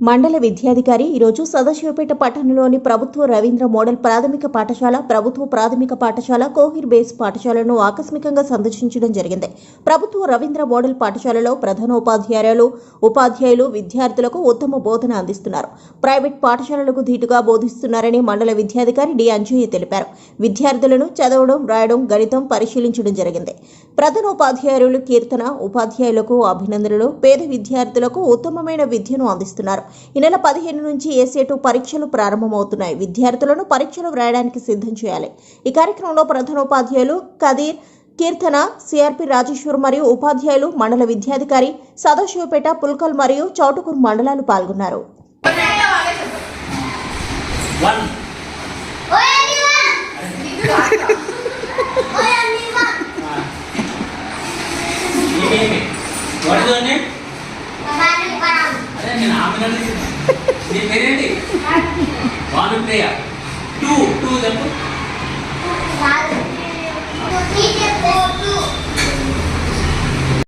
మండల విద్యాధికారి ఈరోజు సదాశివపేట పట్టణంలోని ప్రభుత్వ రవీంద్ర మోడల్ ప్రాథమిక పాఠశాల ప్రభుత్వ ప్రాథమిక పాఠశాల కోహిర్ బేస్ పాఠశాలను ఆకస్మికంగా సందర్శించడం జరిగింది. ప్రభుత్వ రవీంద్ర మోడల్ పాఠశాలలో ప్రధానోపాధ్యాయులు ఉపాధ్యాయులు విద్యార్థులకు ఉత్తమ బోధన అందిస్తున్నారు. ప్రైవేట్ పాఠశాలలకు ధీటుగా బోధిస్తున్నారని మండల విద్యాధికారి డి. అంజయ్య తెలిపారు. విద్యార్థులను చదవడం రాయడం గణితం పరిశీలించడం జరిగింది. ప్రధానోపాధ్యాయులు కీర్తన ఉపాధ్యాయులకు అభినందనలు పేద విద్యార్థులకు ఉత్తమమైన విద్యను అందిస్తున్నారు. ఈ నెల పదిహేను నుంచి ఏసేటు పరీక్షలు ప్రారంభమవుతున్నాయి విద్యార్థులను పరీక్షలు వ్రాయడానికి సిద్ధం చేయాలి ఈ కార్యక్రమంలో ప్రధానోపాధ్యాయులు కదీర్ కీర్తన సిఆర్పి రాజేశ్వర్ మరియు ఉపాధ్యాయులు మండల విద్యాధికారి సదాశివపేట పుల్కల్ మరియు చౌటుకూరు మండలాలు పాల్గొన్నారు వాటితోనే అదే నేను ఆమె నీ పేరేంటి? భానుప్రియ టూ టూ చెప్పు.